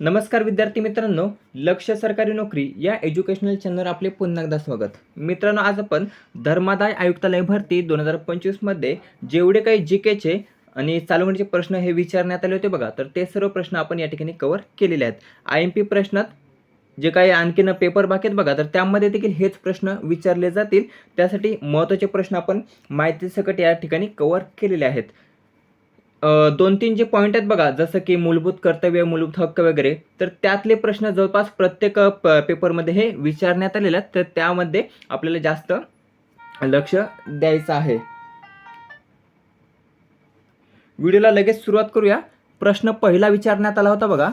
नमस्कार विद्यार्थी मित्रांनो लक्ष सरकारी नोकरी या एज्युकेशनल चॅनलवर आपले पुन्हा एकदा स्वागत. मित्रांनो आज आपण धर्मादाय आयुक्तालय भरती दोन हजार पंचवीसमध्ये जेवढे काही जी केचे आणि चालवणीचे प्रश्न हे विचारण्यात आले होते बघा तर ते सर्व प्रश्न आपण या ठिकाणी कव्हर केलेले आहेत. आय एम पी प्रश्नात जे काही आणखीन पेपर बाकी आहेत बघा तर त्यामध्ये देखील हेच प्रश्न विचारले जातील. त्यासाठी महत्त्वाचे प्रश्न आपण माहितीसकट या ठिकाणी कव्हर केलेले आहेत. दोन तीन जे पॉईंट आहेत बघा जसं की मूलभूत कर्तव्य मूलभूत हक्क वगैरे तर त्यातले प्रश्न जवळपास प्रत्येक पेपरमध्ये हे विचारण्यात आलेले आहेत. तर त्यामध्ये आपल्याला जास्त लक्ष द्यायचं आहे. व्हिडिओला लगेच सुरुवात करूया. प्रश्न पहिला विचारण्यात आला होता बघा.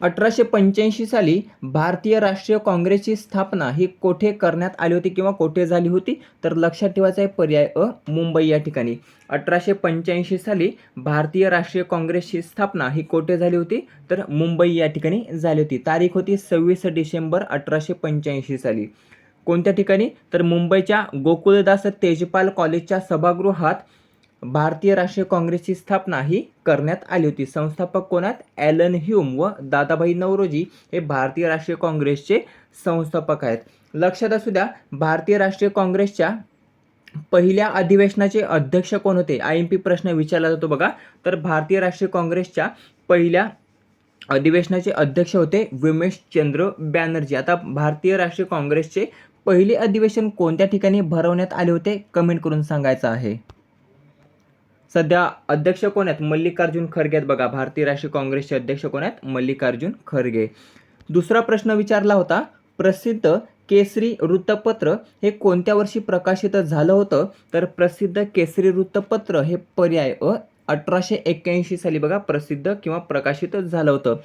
अठराशे पंच्याऐंशी साली भारतीय राष्ट्रीय काँग्रेसची स्थापना ही कोठे करण्यात आली होती किंवा कोठे झाली होती? तर लक्षात ठेवायचा आहे पर्याय अ मुंबई या ठिकाणी. अठराशे पंच्याऐंशी साली भारतीय राष्ट्रीय काँग्रेसची स्थापना ही कोठे झाली होती? तर मुंबई या ठिकाणी झाली होती. तारीख होती सव्वीस डिसेंबर अठराशे पंच्याऐंशी साली. कोणत्या ठिकाणी? तर मुंबईच्या गोकुळदास तेजपाल कॉलेजच्या सभागृहात भारतीय राष्ट्रीय काँग्रेसची स्थापना ही करण्यात आली होती. संस्थापक कोणात? ॲलन ह्यूम व दादाभाई नवरोजी हे भारतीय राष्ट्रीय काँग्रेसचे संस्थापक आहेत. लक्षात असू द्या भारतीय राष्ट्रीय काँग्रेसच्या पहिल्या अधिवेशनाचे अध्यक्ष कोण होते? आय एम पी प्रश्न विचारला जातो बघा. तर भारतीय राष्ट्रीय काँग्रेसच्या पहिल्या अधिवेशनाचे अध्यक्ष होते विमेशचंद्र बॅनर्जी. आता भारतीय राष्ट्रीय काँग्रेसचे पहिले अधिवेशन कोणत्या ठिकाणी भरवण्यात आले होते? कमेंट करून सांगायचं आहे. सध्या अध्यक्ष कोण आहेत? मल्लिकार्जुन खरगे आहेत बघा. भारतीय राष्ट्रीय काँग्रेसचे अध्यक्ष कोण आहेत? मल्लिकार्जुन खरगे. दुसरा प्रश्न विचारला होता प्रसिद्ध केसरी वृत्तपत्र हे कोणत्या वर्षी प्रकाशित झालं होतं? तर प्रसिद्ध केसरी वृत्तपत्र हे पर्याय अ अठराशे एक्क्याऐंशी साली बघा प्रसिद्ध किंवा प्रकाशित झालं होतं.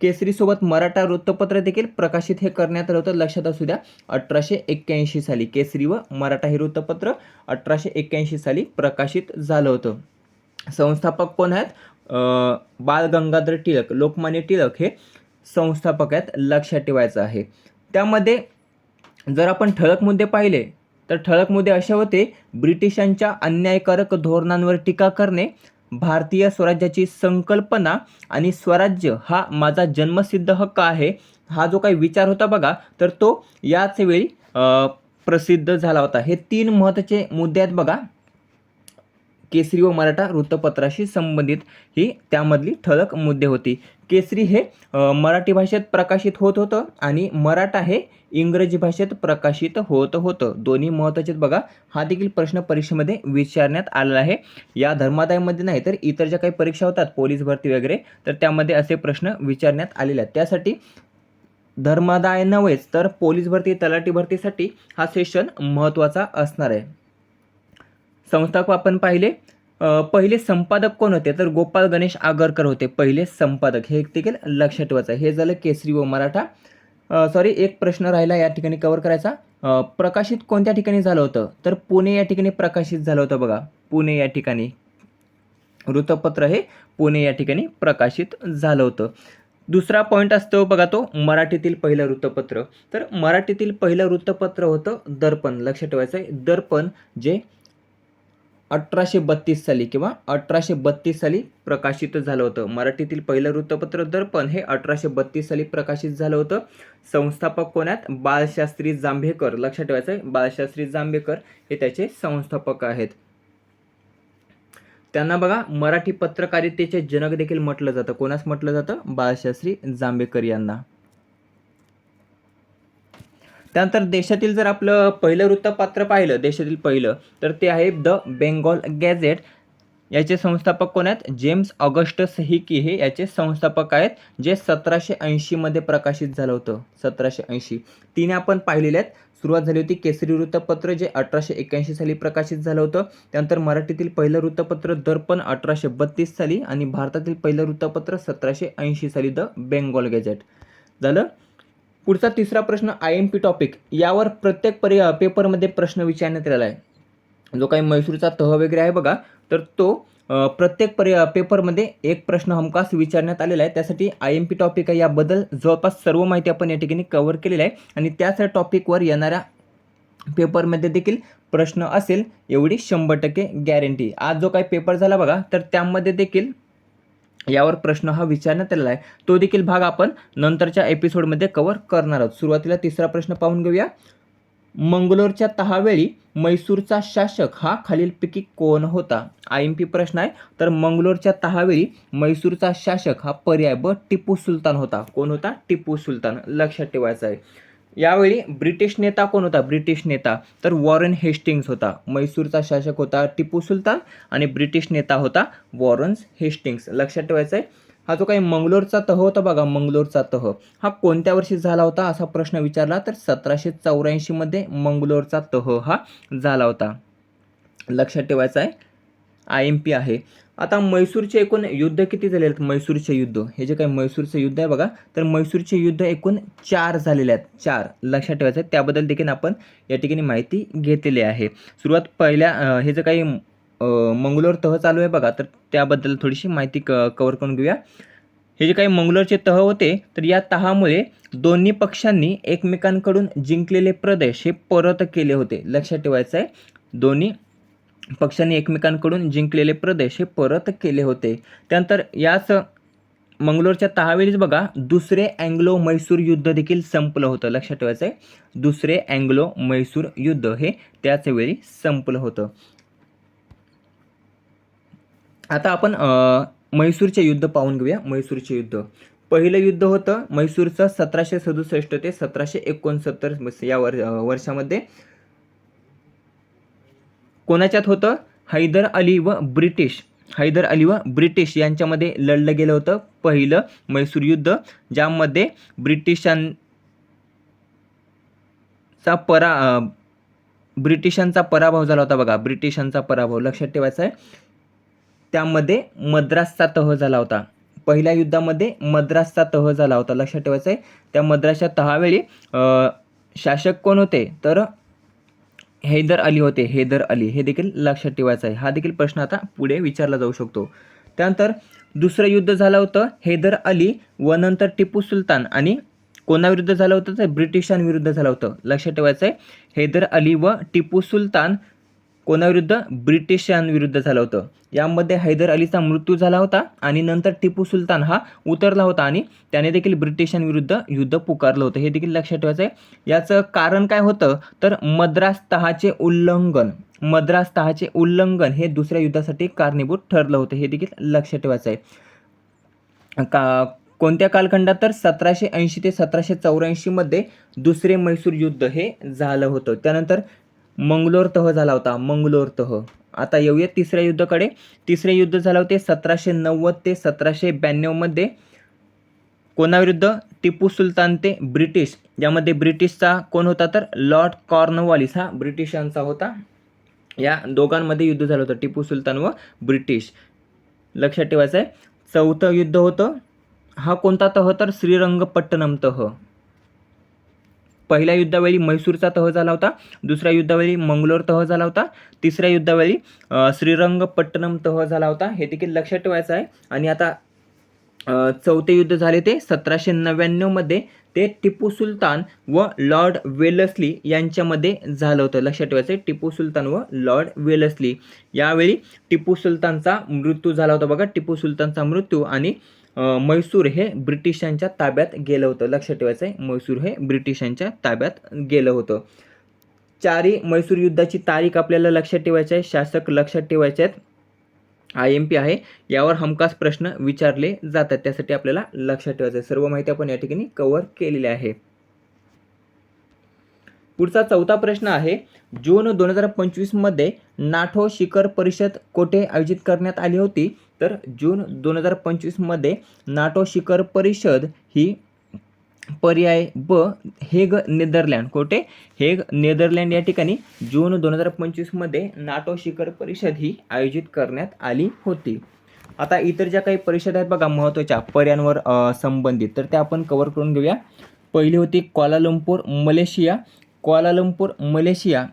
केसरीसोबत मराठा वृत्तपत्र देखील प्रकाशित हे करण्यात आलं होतं. लक्षात असू द्या अठराशे एक्क्याऐंशी साली केसरी व मराठा हे वृत्तपत्र अठराशे एक्क्याऐंशी साली प्रकाशित झालं होतं. संस्थापक कोण आहेत? बाल बाळ गंगाधर टिळक लोकमान्य टिळक हे संस्थापक आहेत लक्षात ठेवायचं आहे. त्यामध्ये जर आपण ठळक मुद्दे पाहिले तर ठळक मुद्दे असे होते ब्रिटिशांच्या अन्यायकारक धोरणांवर टीका करणे भारतीय स्वराज्याची संकल्पना आणि स्वराज्य हा माझा जन्मसिद्ध हक्क आहे. हा जो काही विचार होता बघा तर तो याच वेळी प्रसिद्ध झाला होता. हे तीन महत्त्वाचे मुद्दे आहेत बघा. केसरी व मराठा वृत्तपत्राशी संबंधित ही त्यामधली ठळक मुद्दे होती. केसरी हे मराठी भाषेत प्रकाशित होत होतं आणि मराठा हे इंग्रजी भाषेत प्रकाशित होत होतं. दोन्ही महत्त्वाचे बघा. हा देखील प्रश्न परीक्षेमध्ये विचारण्यात आलेला आहे. या धर्मादायमध्ये नाही तर इतर ज्या काही परीक्षा होतात पोलीस भरती वगैरे तर त्यामध्ये असे प्रश्न विचारण्यात आलेले आहेत. त्यासाठी धर्मादाय नव्हेच तर पोलीस भरती तलाठी भरतीसाठी हा सेशन महत्त्वाचा असणार आहे. संस्थापक आपण पाहिले. पहिले संपादक कोण होते? तर गोपाळ गणेश आगरकर होते. पहिले संपादक. हे देखील लक्षात ठेवायचं हे झालं केसरी व मराठा. सॉरी एक प्रश्न राहिला या ठिकाणी कव्हर करायचा. प्रकाशित कोणत्या ठिकाणी झालं होतं? तर पुणे या ठिकाणी प्रकाशित झालं होतं बघा. पुणे या ठिकाणी. वृत्तपत्र हे पुणे या ठिकाणी प्रकाशित झालं होतं. दुसरा पॉईंट असतो बघा तो मराठीतील पहिलं वृत्तपत्र. तर मराठीतील पहिलं वृत्तपत्र होतं दर्पण. लक्षात ठेवायचं आहे दर्पण जे अठराशे बत्तीस साली किंवा अठराशे बत्तीस साली प्रकाशित झालं होतं. मराठीतील पहिलं वृत्तपत्र दर्पण हे अठराशे बत्तीस साली प्रकाशित झालं होतं. संस्थापक कोण्यात बाळशास्त्री जांभेकर. लक्षात ठेवायचं आहे बाळशास्त्री जांभेकर हे त्याचे संस्थापक आहेत. त्यांना बघा मराठी पत्रकारितेचे जनक देखील म्हटलं जातं. कोणास म्हटलं जातं? बाळशास्त्री जांभेकर यांना. त्यानंतर देशातील जर आपलं पहिलं वृत्तपत्र पाहिलं देशातील पहिलं तर ते आहे द बेंगॉल गॅझेट. याचे संस्थापक कोण आहेत? जेम्स ऑगस्ट सहिकी हे याचे संस्थापक आहेत जे सतराशे ऐंशीमध्ये प्रकाशित झालं होतं. सतराशे ऐंशी. तिने आपण पाहिलेले आहेत. सुरुवात झाली होती केसरी वृत्तपत्र जे अठराशे एक्क्याऐंशी साली प्रकाशित झालं होतं. त्यानंतर मराठीतील पहिलं वृत्तपत्र दर्पण अठराशे बत्तीस साली आणि भारतातील पहिलं वृत्तपत्र सतराशे ऐंशी साली द बेंगॉल गॅझेट. झालं? पुढचा तिसरा प्रश्न आय एम पी टॉपिक यावर प्रत्येक परि पेपरमध्ये प्रश्न विचारण्यात आलेला आहे. जो काही मैसूरचा तह वगैरे आहे बघा तर तो प्रत्येक परि पेपरमध्ये एक प्रश्न हमखास विचारण्यात आलेला आहे. त्यासाठी आय एम पी टॉपिक आहे याबद्दल जवळपास सर्व माहिती आपण या ठिकाणी कव्हर केलेली आहे. आणि त्याच टॉपिकवर येणाऱ्या पेपरमध्ये देखील प्रश्न असेल एवढी शंभर टक्के गॅरंटी आज जो काही पेपर झाला बघा तर त्यामध्ये देखील यावर प्रश्न हा विचारण्यात आलेला आहे. तो देखील भाग आपण नंतरच्या एपिसोडमध्ये कव्हर करणार आहोत. सुरुवातीला तिसरा प्रश्न पाहून घेऊया. मंगलोरच्या तहावेळी मैसूरचा शासक हा खालीलपैकी कोण होता? आय एम पी प्रश्न आहे. तर मंगलोरच्या तहावेळी मैसूरचा शासक हा पर्याय ब टिपू सुलतान होता. कोण होता? टिपू सुलतान. लक्षात ठेवायचं आहे. यावेळी ब्रिटिश नेता कोण होता? ब्रिटिश नेता. तर वॉरन हेस्टिंग्स होता. मैसूरचा शासक होता टिपू सुलतान आणि ब्रिटिश नेता होता वॉरन्स हेस्टिंग्स. लक्षात ठेवायचं आहे हा जो काही मंगलोरचा तह होता बघा मंगलोरचा तह. हा कोणत्या वर्षी झाला होता असा प्रश्न विचारला तर सतराशे चौऱ्याऐंशीमध्ये मंगलोरचा तह हा झाला होता. लक्षात ठेवायचा आहे आय एम पी आहे. आता मैसूरचे एकूण युद्ध किती झाले आहेत? मैसूरचे युद्ध. हे जे काही मैसूरचे युद्ध आहे बघा तर मैसूरचे युद्ध एकूण चार झालेले आहेत. चार. लक्षात ठेवायचं आहे. त्याबद्दल देखील आपण या ठिकाणी माहिती घेतलेली आहे. सुरुवात पहिल्या हे जे काही मंगलोर तह चालू आहे बघा तर त्याबद्दल थोडीशी माहिती क कवर करून घेऊया. हे जे काही मंगलोरचे तह होते तर या तहामुळे दोन्ही पक्षांनी एकमेकांकडून जिंकलेले प्रदेश हे परत केले होते. लक्षात ठेवायचं आहे. दोन्ही पक्षांनी एकमेकांकडून जिंकलेले प्रदेश हे परत केले होते. त्यानंतर याच मंगलोरच्या तहावेळीच बघा दुसरे अँग्लो मैसूर युद्ध देखील संपलं होतं. लक्षात ठेवायचं आहे दुसरे अँग्लो मैसूर युद्ध हे त्याच वेळी संपलं होतं. आता आपण अ, म्हैसूरचे युद्ध पाहून घेऊया. म्हैसूरचे युद्ध. पहिलं युद्ध होतं म्हैसूरचं सतराशे सदुसष्ट ते सतराशे एकोणसत्तर या वर वर्षामध्ये. कोणाच्यात होतं? हैदर अली व ब्रिटिश. हैदर अली व ब्रिटिश यांच्यामध्ये लढलं गेलं होतं पहिलं म्हैसूर युद्ध ज्यामध्ये ब्रिटिशांचा परा ब्रिटिशांचा पराभव झाला होता बघा. ब्रिटिशांचा पराभव. लक्षात ठेवायचा आहे. त्यामध्ये मद्रासचा तह झाला होता. पहिल्या युद्धामध्ये मद्रासचा तह झाला होता. लक्षात ठेवायचं आहे. त्या मद्रासच्या तहावेळी शासक कोण होते? तर हैदर अली होते हैदर अली. हे देखील लक्षात ठेवायचं आहे. हा देखील प्रश्न आता पुढे विचारला जाऊ शकतो. त्यानंतर दुसरं युद्ध झालं होतं हैदर अली व नंतर टिपू सुलतान आणि कोणाविरुद्ध झालं होतं? तर ब्रिटिशांविरुद्ध झालं होतं. लक्षात ठेवायचं आहे हैदर अली व टिपू सुलतान कोणाविरुद्ध? ब्रिटिशांविरुद्ध झालं होतं. यामध्ये हैदर अलीचा मृत्यू झाला होता आणि नंतर टिपू सुलतान हा उतरला होता आणि त्याने देखील ब्रिटिशांविरुद्ध युद्ध पुकारलं होतं. हे देखील लक्षात ठेवायचं आहे याचं कारण काय होतं? तर मद्रास तहाचे उल्लंघन मद्रास तहाचे उल्लंघन हे दुसऱ्या युद्धासाठी कारणीभूत ठरलं होतं. हे देखील लक्षात ठेवायचं आहे का कोणत्या कालखंडात? तर सतराशे ऐंशी ते सतराशे चौऱ्याऐंशीमध्ये दुसरे मैसूर युद्ध हे झालं होतं. त्यानंतर मंगलोर तह झाला होता मंगलोर तह. आता येऊया तिसऱ्या युद्धाकडे. तिसरे युद्ध झालं होते सतराशे नव्वद ते सतराशे ब्याण्णवमध्ये कोणाविरुद्ध? टिपू सुलतान ते ब्रिटिश. यामध्ये ब्रिटिशचा कोण होता तर? Lord Cornwallis. हा ब्रिटिशांचा होता. या दोघांमध्ये युद्ध झालं होतं टिपू सुलतान व ब्रिटिश. लक्षात ठेवायचं आहे चौथं युद्ध होतं. हा कोणता तह तर? श्रीरंगपट्टणम तह. पहिल्या युद्धावेळी म्हैसूरचा तह झाला होता दुसऱ्या युद्धावेळी मंगलोर तह झाला होता तिसऱ्या युद्धावेळी श्रीरंगपट्टणम तह झाला होता. हे देखील लक्षात ठेवायचं आहे. आणि आता चौथे युद्ध झाले ते सतराशे नव्याण्णवमध्ये ते टिपू सुलतान व लॉर्ड वेलस्ली यांच्यामध्ये झालं होतं. लक्षात ठेवायचं आहे टिपू सुलतान व लॉर्ड वेलस्ली. यावेळी टिपू सुलतानचा मृत्यू झाला होता. बघा टिपू सुलतानचा मृत्यू आणि म्हैसूर हे ब्रिटिशांच्या ताब्यात गेलं होतं. लक्षात ठेवायचं आहे म्हैसूर हे ब्रिटिशांच्या ताब्यात गेलं होतं. चारी म्हैसूर युद्धाची तारीख आपल्याला लक्षात ठेवायची आहे शासक लक्षात ठेवायचे आहेत आय एम पी आहे यावर हमखास प्रश्न विचारले जातात त्यासाठी आपल्याला लक्षात ठेवायचं आहे सर्व माहिती आपण या ठिकाणी कव्हर केलेली आहे. पुढचा चौथा प्रश्न आहे जून दोन हजार पंचवीसमध्ये नाटो शिखर परिषद कोठे आयोजित करण्यात आली होती? तर जून दोन हजार पंचवीसमध्ये नाटो शिखर परिषद ही पर्याय ब हेग नेदरलँड कोठे? हेग नेदरलँड या ठिकाणी जून दोन हजार पंचवीसमध्ये नाटो शिखर परिषद ही आयोजित करण्यात आली होती. आता इतर ज्या काही परिषद आहेत बघा महत्त्वाच्या पर्यांवर संबंधित तर त्या आपण कवर करून घेऊया. पहिली होती क्वालालंपूर मलेशिया क्वालालंपूर मलेशिया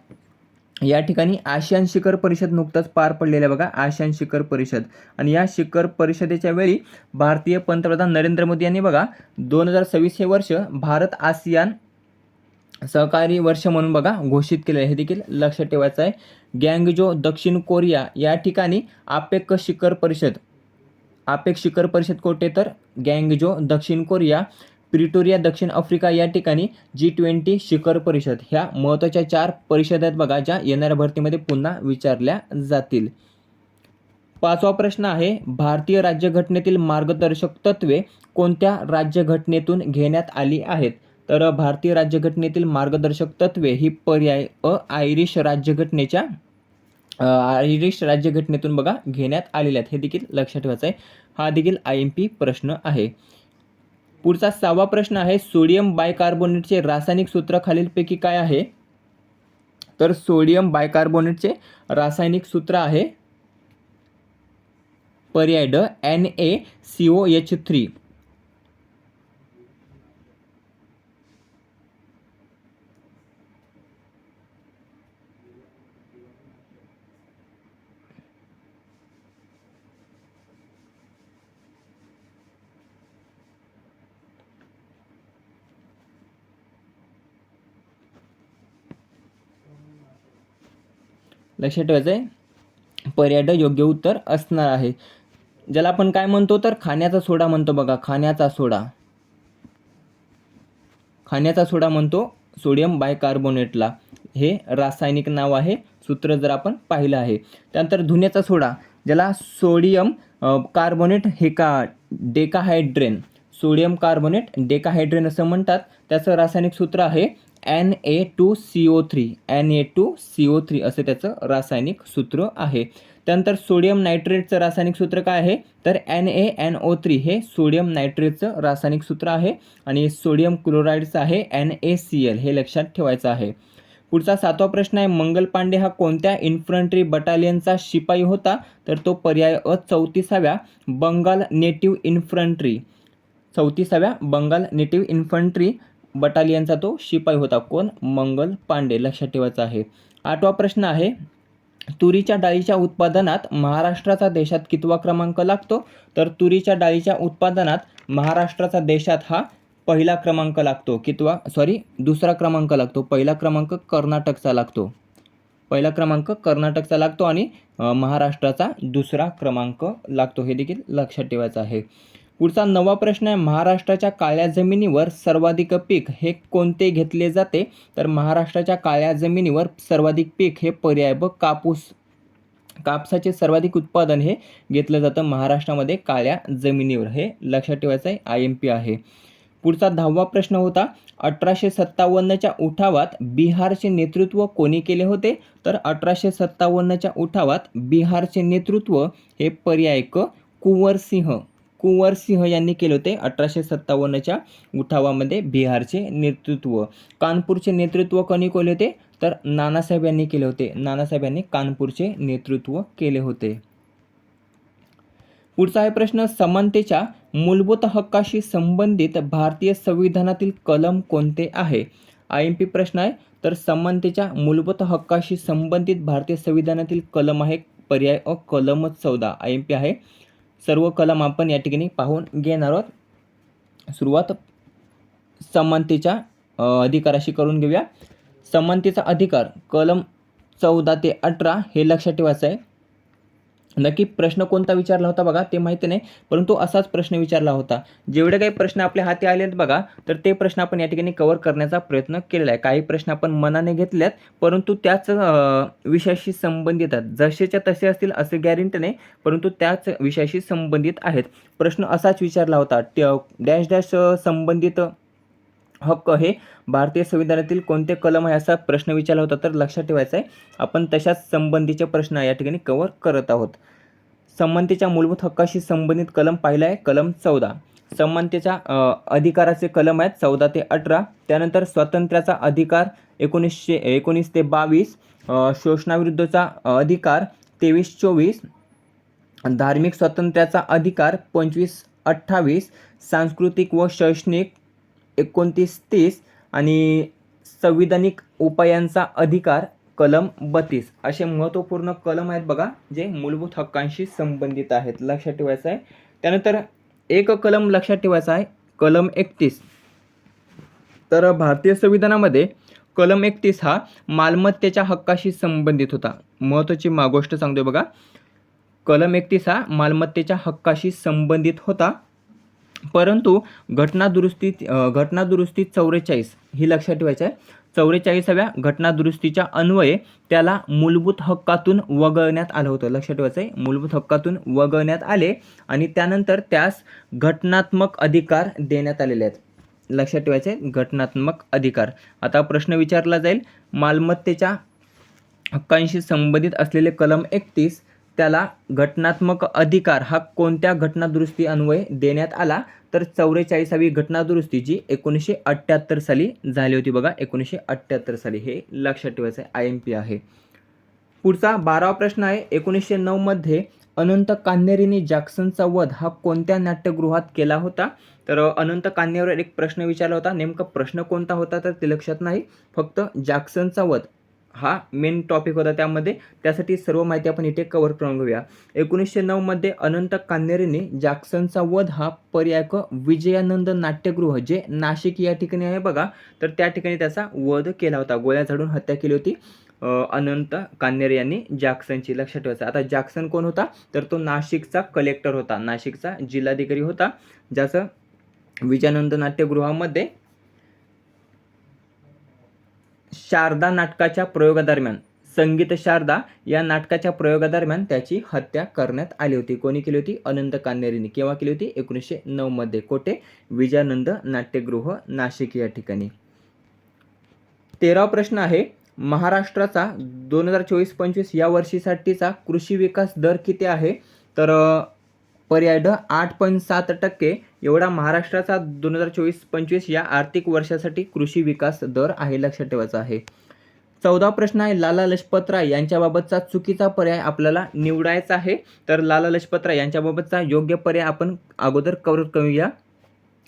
या ठिकाणी आशियान शिखर परिषद नुकताच पार पडलेलं आहे बघा आशियान शिखर परिषद. आणि या शिखर परिषदेच्या वेळी भारतीय पंतप्रधान नरेंद्र मोदी यांनी बघा दोन हजार सव्वीस हे वर्ष भारत आसियान सहकारी वर्ष म्हणून बघा घोषित केले आहे. हे देखील लक्षात ठेवायचं आहे. गँगजो दक्षिण कोरिया या ठिकाणी आपेक शिखर परिषद. आपेक शिखर परिषद कोठे तर? गँगजो दक्षिण कोरिया. प्रिटोरिया दक्षिण आफ्रिका या ठिकाणी जी ट्वेंटी शिखर परिषद ह्या महत्त्वाच्या चार परिषद आहेत बघा ज्या येणाऱ्या भरतीमध्ये पुन्हा विचारल्या जातील. पाचवा प्रश्न आहे भारतीय राज्यघटनेतील मार्गदर्शक तत्वे कोणत्या राज्यघटनेतून घेण्यात आली आहेत? तर भारतीय राज्यघटनेतील मार्गदर्शक तत्वे ही पर्याय अ आयरिश राज्यघटनेच्या आयरिश राज्यघटनेतून बघा घेण्यात आलेले आहेत. हे देखील लक्षात ठेवायचं आहे हा देखील आय एम पी प्रश्न आहे. पुढचा सहावा प्रश्न आहे सोडियम बायकार्बोनेटचे रासायनिक सूत्र खालीलपैकी काय आहे? तर सोडियम बायकार्बोनेटचे रासायनिक सूत्र आहे पर्याय ड N A C O H three लक्षात ठेवायचं आहे पर्याय योग्य उत्तर असणार आहे. ज्याला आपण काय म्हणतो तर खाण्याचा सोडा म्हणतो बघा खाण्याचा सोडा. खाण्याचा सोडा म्हणतो सोडियम बायकार्बोनेटला. हे रासायनिक नाव आहे सूत्र जर आपण पाहिलं आहे. त्यानंतर धुण्याचा सोडा ज्याला सोडियम कार्बोनेट हे का डेकाहायड्रेन. सोडियम कार्बोनेट डेकाहायड्रेन असं म्हणतात. त्याचं रासायनिक सूत्र आहे N A two C O three N A two C O three असं त्याचं रासायनिक सूत्र आहे. त्यानंतर सोडियम नायट्रेटचं रासायनिक सूत्र काय आहे? तर N A N O three हे सोडियम नायट्रेटचं रासायनिक सूत्र आहे आणि सोडियम क्लोराईडचं आहे एन ए सी एल हे लक्षात ठेवायचं आहे. पुढचा सातवा प्रश्न आहे मंगल पांडे हा कोणत्या इन्फंट्री बटालियनचा शिपाई होता? तर तो पर्याय अ चौतीसाव्या बंगाल नेटिव्ह इन्फंट्री चौतीसाव्या बंगाल नेटिव्ह इन्फंट्री बटालियनचा तो शिपाई होता. कोण? मंगल पांडे. लक्षात ठेवायचा आहे. आठवा प्रश्न आहे तुरीच्या डाळीच्या उत्पादनात महाराष्ट्राचा देशात कितवा क्रमांक लागतो? तर तुरीच्या डाळीच्या उत्पादनात महाराष्ट्राचा देशात हा पहिला क्रमांक लागतो. कितवा? सॉरी दुसरा क्रमांक लागतो. पहिला क्रमांक कर्नाटकचा लागतो. पहिला क्रमांक कर्नाटकचा लागतो आणि महाराष्ट्राचा दुसरा क्रमांक लागतो. हे देखील लक्षात ठेवायचं आहे. पुढचा नवा प्रश्न आहे महाराष्ट्राच्या काळ्या जमिनीवर सर्वाधिक पीक हे कोणते घेतले जाते? तर महाराष्ट्राच्या काळ्या जमिनीवर सर्वाधिक पीक हे पर्याय व कापूस. कापसाचे सर्वाधिक उत्पादन हे घेतलं जातं महाराष्ट्रामध्ये काळ्या जमिनीवर. हे लक्षात ठेवायचं आहे आय एम पी आहे. पुढचा दहावा प्रश्न होता अठराशे सत्तावन्नच्या उठावात बिहारचे नेतृत्व कोणी केले होते? तर अठराशे सत्तावन्नच्या उठावात बिहारचे नेतृत्व हे पर्याय क कुंवरसिंह कुंवरसिंह यांनी केले होते अठराशे सत्तावन्नच्या उठावामध्ये बिहारचे नेतृत्व. कानपूरचे नेतृत्व कोणी केले होते? तर नानासाहेब यांनी केले होते. नानासाहेब यांनी कानपूरचे नेतृत्व केले होते. पुढचा आहे प्रश्न. समानतेच्या मूलभूत हक्काशी संबंधित भारतीय संविधानातील कलम कोणते आहे? आय एम पी प्रश्न आहे. तर समानतेच्या मूलभूत हक्काशी संबंधित भारतीय संविधानातील कलम आहे. पर्याय अ कलम चौदा. आय एम पी आहे. सर्व कलम आपण या ठिकाणी पाहून घेणार आहोत. सुरुवात समानतेच्या अधिकाराशी करून घेऊया. समानतेचा अधिकार कलम चौदा ते अठरा हे लक्षात ठेवायचं आहे. नक्की प्रश्न कोणता विचारला होता बघा ते माहिती नाही परंतु असाच प्रश्न विचारला होता. जेवढे काही प्रश्न आपल्या हाती आले आहेत बघा तर ते प्रश्न आपण या ठिकाणी कव्हर करण्याचा प्रयत्न केलेला आहे. काही प्रश्न आपण मनाने घेतले आहेत परंतु त्याच विषयाशी संबंधित आहेत. जसेच्या तसे असतील असे गॅरंटी नाही परंतु त्याच विषयाशी संबंधित आहेत. प्रश्न असाच विचारला होता ट डॅश डॅश संबंधित हक्क हे भारतीय संविधानातील कोणते कलम आहे असा प्रश्न विचारला होता तर लक्षात ठेवायचा आहे आपण तशाच संबंधीचे प्रश्न या ठिकाणी कव्हर करत आहोत. संमंतीच्या मूलभूत हक्काशी संबंधित कलम पाहिला आहे कलम चौदा. समानतेच्या अधिकाराचे कलम आहेत चौदा ते अठरा. त्यानंतर स्वातंत्र्याचा अधिकार एकोणीसशे एकोणीस ते बावीस. शोषणाविरुद्धचा अधिकार तेवीस चोवीस. धार्मिक स्वातंत्र्याचा अधिकार पंचवीस अठ्ठावीस. सांस्कृतिक व शैक्षणिक एकोणतीस तीस आणि संविधानिक उपायांचा अधिकार कलम बत्तीस. असे महत्त्वपूर्ण कलम आहेत बघा जे मूलभूत हक्कांशी संबंधित आहेत. लक्षात ठेवायचं आहे. त्यानंतर एक कलम लक्षात ठेवायचा आहे कलम एकतीस. तर भारतीय संविधानामध्ये कलम एकतीस हा मालमत्तेच्या हक्काशी संबंधित होता. महत्त्वाची मा गोष्ट सांगतोय बघा. कलम एकतीस हा मालमत्तेच्या हक्काशी संबंधित होता. परंतु घटनादुरुस्ती घटनादुरुस्ती चौवेचाळीस ही लक्षात ठेवायचं आहे. चौवेचाळीसाव्या घटनादुरुस्तीच्या अन्वये त्याला मूलभूत हक्कातून वगळण्यात आलं होतं. लक्षात ठेवायचं आहे. मूलभूत हक्कातून वगळण्यात आले आणि त्यानंतर त्यास घटनात्मक अधिकार देण्यात आलेले आहेत. लक्षात ठेवायचे घटनात्मक अधिकार. आता प्रश्न विचारला जाईल. मालमत्तेच्या हक्कांशी संबंधित असलेले कलम एकतीस त्याला घटनात्मक अधिकार हा कोणत्या घटनादुरुस्ती अन्वये देण्यात आला? तर चौवेचाळीसावी घटनादुरुस्ती जी एकोणीसशे अठ्ठ्याहत्तर साली झाली होती बघा एकोणीसशे अठ्ठ्याहत्तर साली. हे लक्षात ठेवायचं आहे आय एम पी आहे. पुढचा बारावा प्रश्न आहे एकोणीसशे नऊमध्ये अनंत कान्हेरीने जॅक्सनचा वध हा कोणत्या नाट्यगृहात केला होता? तर अनंत कान्हेरीवर एक प्रश्न विचारला होता नेमका प्रश्न कोणता होता तर ते लक्षात नाही फक्त जॅक्सनचा वध. हा मेन टॉपिक होता त्यामध्ये. त्यासाठी सर्व माहिती आपण इथे कव्हर करून घेऊया. एकोणीसशे नऊमध्ये अनंत कान्हेरीने जॅक्सनचा वध हा पर्यायक विजयानंद नाट्यगृह जे नाशिक या ठिकाणी आहे बघा तर त्या ठिकाणी त्याचा वध केला होता. गोळ्या झाडून हत्या केली होती अनंत कान्हेरे यांनी जॅक्सनची. लक्षात ठेवायचं. आता जॅक्सन कोण होता? तर तो नाशिकचा कलेक्टर होता. नाशिकचा जिल्हाधिकारी होता ज्याचं विजयानंद नाट्यगृहामध्ये शारदा नाटकाच्या प्रयोगादरम्यान संगीत शारदा या नाटकाच्या प्रयोगादरम्यान त्याची हत्या करण्यात आली होती. कोणी केली होती? अनंत कान्हेरीने. केव्हा केली होती? एकोणीसशे नऊमध्ये कोठे? विजयानंद नाट्यगृह नाशिक या ठिकाणी. तेरावा प्रश्न आहे महाराष्ट्राचा दोन हजार चोवीस पंचवीस या वर्षीसाठीचा कृषी विकास दर किती आहे? तर पर्याय ड आठ पॉईंट सात टक्के एवढा महाराष्ट्राचा दोन हजार चोवीस पंचवीस या आर्थिक वर्षासाठी कृषी विकास दर आहे लक्षात ठेवायचा आहे. चौदा प्रश्न आहे लाला लजपत राय यांच्याबाबतचा चुकीचा पर्याय आपल्याला निवडायचा आहे. तर लाला लजपत राय यांच्याबाबतचा योग्य पर्याय आपण अगोदर कव्हर करूया.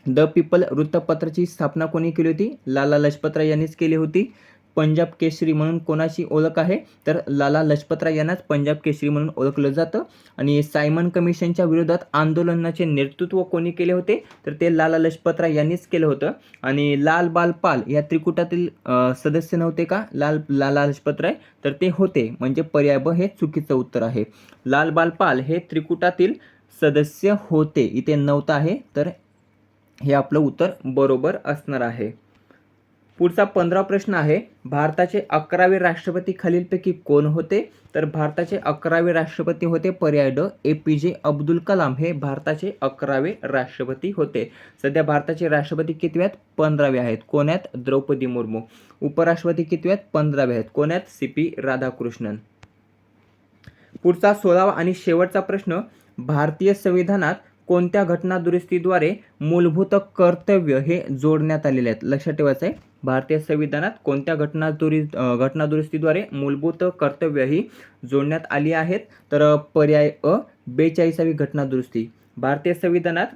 द पीपल वृत्तपत्राची स्थापना कोणी केली होती? लाला लजपत राय यांनीच केली होती. पंजाब केसरी म्हणून कोणाची ओळख आहे? तर लाला लजपत राय यांनाच पंजाब केसरी म्हणून ओळखलं जातं. आणि सायमन कमिशनच्या विरोधात आंदोलनाचे नेतृत्व कोणी केले होते? तर ते लाला लजपत राय यांनीच केलं होतं. आणि लाल बाल पाल या त्रिकुटातील सदस्य नव्हते का? लाल लाला लजपत राय तर ते होते. म्हणजे पर्याय ब हे चुकीचं उत्तर आहे. लाल बाल पाल हे त्रिकुटातील सदस्य होते. इथे नव्हतं आहे. तर हे आपलं उत्तर बरोबर असणार आहे. पुढचा पंधरा प्रश्न आहे भारताचे अकरावे राष्ट्रपती खालीलपैकी कोण होते? तर भारताचे अकरावे राष्ट्रपती होते पर्याय ड ए पी जे अब्दुल कलाम हे भारताचे अकरावे राष्ट्रपती होते. सध्या भारताचे राष्ट्रपती कितवे आहेत? पंधरावे आहेत. कोण आहेत? द्रौपदी मुर्मू. उपराष्ट्रपती कितवे आहेत? पंधरावे आहेत. कोण आहेत? C P Radhakrishnan. पुढचा सोळावा आणि शेवटचा प्रश्न भारतीय संविधानात कोणत्या घटना दुरुस्तीद्वारे मूलभूत कर्तव्य हे जोडण्यात आलेले आहेत? लक्षात ठेवायचं आहे भारतीय संविधानात कोणत्या घटना दुरुस घटना दुरुस्तीद्वारे मूलभूत कर्तव्य ही जोडण्यात आली आहेत? तर पर्याय अ बेचाळीसावी घटना दुरुस्ती भारतीय संविधानात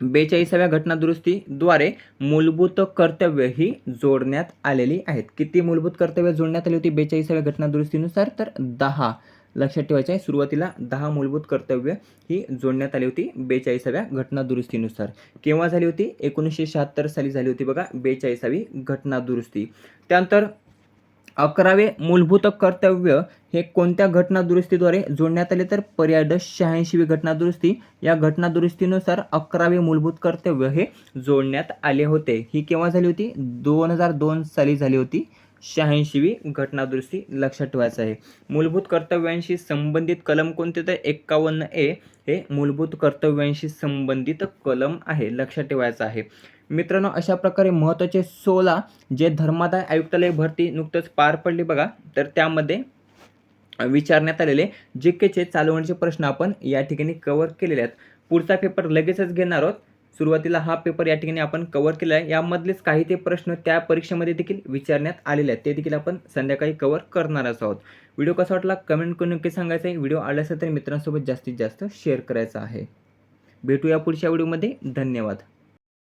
बेचाळीसाव्या घटना दुरुस्तीद्वारे मूलभूत कर्तव्य ही जोडण्यात आलेली आहेत. किती मूलभूत कर्तव्य जोडण्यात आली होती बेचाळीसाव्या घटना दुरुस्तीनुसार तर दहा. लक्षात ठेवायचं आहे सुरुवातीला दहा मूलभूत कर्तव्य ही जोडण्यात आली होती बेचाळीसाव्या घटना दुरुस्तीनुसार. केव्हा झाली होती? एकोणीसशे शहात्तर साली झाली होती बघा बेचाळीसावी घटना दुरुस्ती. त्यानंतर अकरावे मूलभूत कर्तव्य हे कोणत्या घटना दुरुस्तीद्वारे जोडण्यात आले? तर पर्याय शहाऐंशीवी घटना दुरुस्ती. या घटना दुरुस्तीनुसार अकरावे मूलभूत कर्तव्य हे जोडण्यात आले होते. ही केव्हा झाली होती? दोन हजार दोन साली झाली होती. शहाऐंशीवी घटनादुरुस्ती लक्षात ठेवायचं आहे. मूलभूत कर्तव्यांशी संबंधित कलम कोणते तर एक्कावन्न ए हे मूलभूत कर्तव्यांशी संबंधित कलम आहे लक्षात ठेवायचं आहे. मित्रांनो अशा प्रकारे महत्त्वाचे सोळा जे धर्मादाय आयुक्तालय भरती नुकतंच पार पडली बघा तर त्यामध्ये विचारण्यात आलेले जी केचे चालवण्याचे प्रश्न आपण या ठिकाणी कव्हर केलेले आहेत. पुढचा पेपर लगेचच घेणार आहोत. सुरुवातीला हा पेपर या ठिकाणी आपण कव्हर केला आहे. यामधलेच काही ते प्रश्न त्या परीक्षेमध्ये देखील विचारण्यात आलेले आहेत. ते देखील आपण संध्याकाळी कव्हर करणारच आहोत. व्हिडिओ कसा वाटला? कमेंट करून नक्की सांगायचं आहे. व्हिडिओ आवडला असेल तर मित्रांसोबत जास्तीत जास्त शेअर करायचा आहे. भेटूया पुढच्या व्हिडिओमध्ये धन्यवाद.